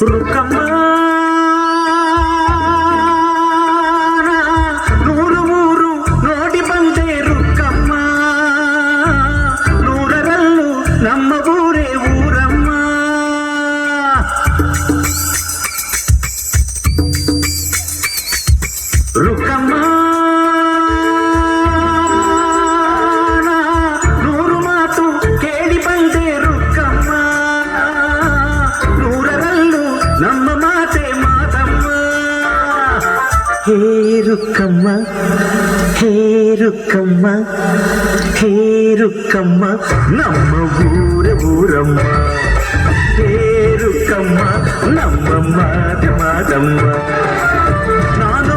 Furkan హే రుక్కమ్మ హే రుక్కమ్మ హే రుక్కమ్మ నమ్మ ఊర ఊరమ్మ. హే రుక్కమ్మ నమ్మ మాట మాటమ్మ నాను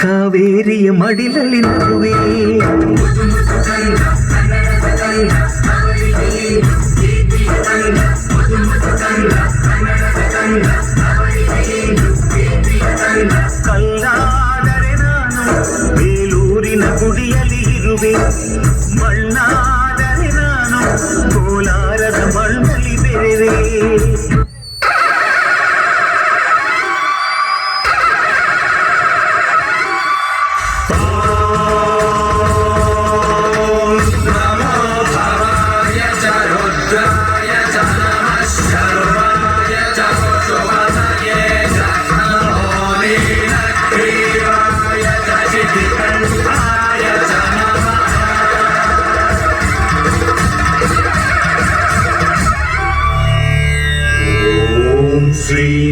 ಕಾವೇರಿಯ ಮಡಿಲಲ್ಲಿ ನಗುವೆ ಕಲ್ಲಾದರೆ ನಾನು ಬೇಲೂರಿನ ಗುಡಿಯಲ್ಲಿ ಇರುವೆ ಮಣ್ಣಾದರೆ ನಾನು மண்மொழி பெறுவே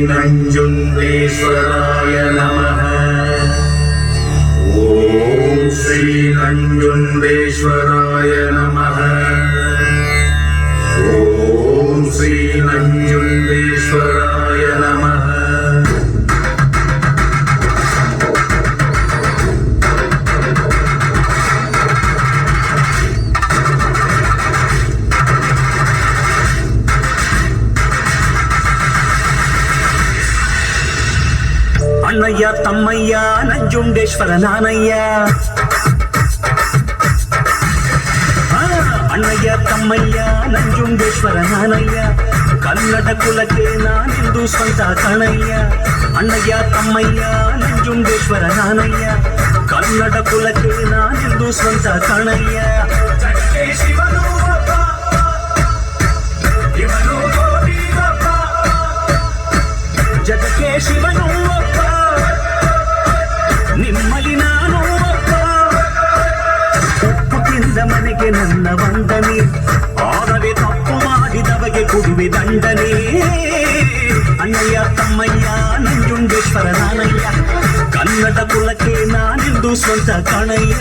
श्रीनञ्जुण्डेश्वराय नमः ॐ श्रीनञ्जुण्डेश्वराय नमः ॐ श्रीनञ्जुण्डेश्वराय అన్నయ్య తమ్మయ్య నంజుండేశ్వర నానయ్య అన్నయ్య తమ్మయ్య నంజుండేశ్వర నానయ్య కన్నడకులకే నా నిందు సొంత కణయ్య అన్నయ్య తమ్మయ్య నంజుండేశ్వర నానయ్య కన్నడకులకే నా నిందు సొంత కణయ్య ಉಪ್ಪು ತಿಂದ ಮನೆಗೆ ನನ್ನ ವಂದನೆ ಆದರೆ ತಪ್ಪು ಮಾಡಿದವಗೆ ಕೊಡುವೆ ದಂಡನೆ ಅಣ್ಣಯ್ಯ ತಮ್ಮಯ್ಯ ನಂಜುಂಡೇಶ್ವರ ನಾನಯ್ಯ ಕನ್ನಡ ಕುಲಕ್ಕೆ ನಾನೆಂದು ಸ್ವಂತ ಕಣಯ್ಯ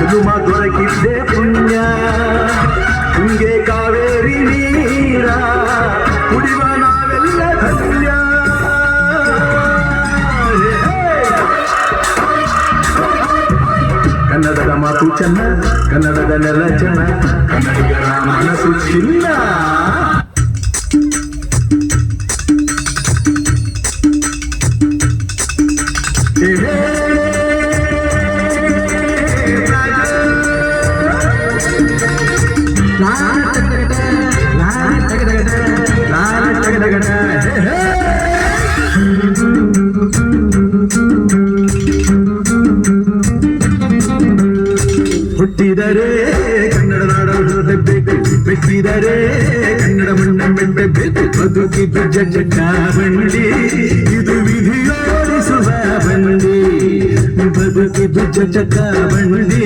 చెలుమ దొరకిద్దే పుణ్య ఇంగే కావేరి నీరా కుడివ నా వెళ్ళ ధన్య ಕನ್ನಡದ ಮಾತು ಚೆನ್ನ ಕನ್ನಡದ ನೆಲ ಚೆನ್ನ ಕನ್ನಡಿಗರ ಮನಸ್ಸು ಚಿನ್ನ ಹುಟ್ಟಿದರೆ ಕನ್ನಡ ನಾಡ ಹುಟ್ಟಬೇಕು ಮೆಟ್ಟಿದರೆ ಕನ್ನಡ ಮಣ್ಣ ಮೆಟ್ಟಬೇಕು ಬದುಕಿದ್ದು ಜಜ್ಜಕ ಬಂಡಿ ಇದು ವಿಧಿಯೋಡಿಸುವ ಬಂಡಿ ಬದುಕಿದ್ದು ಜಜ್ಜಕ ಬಂಡಿ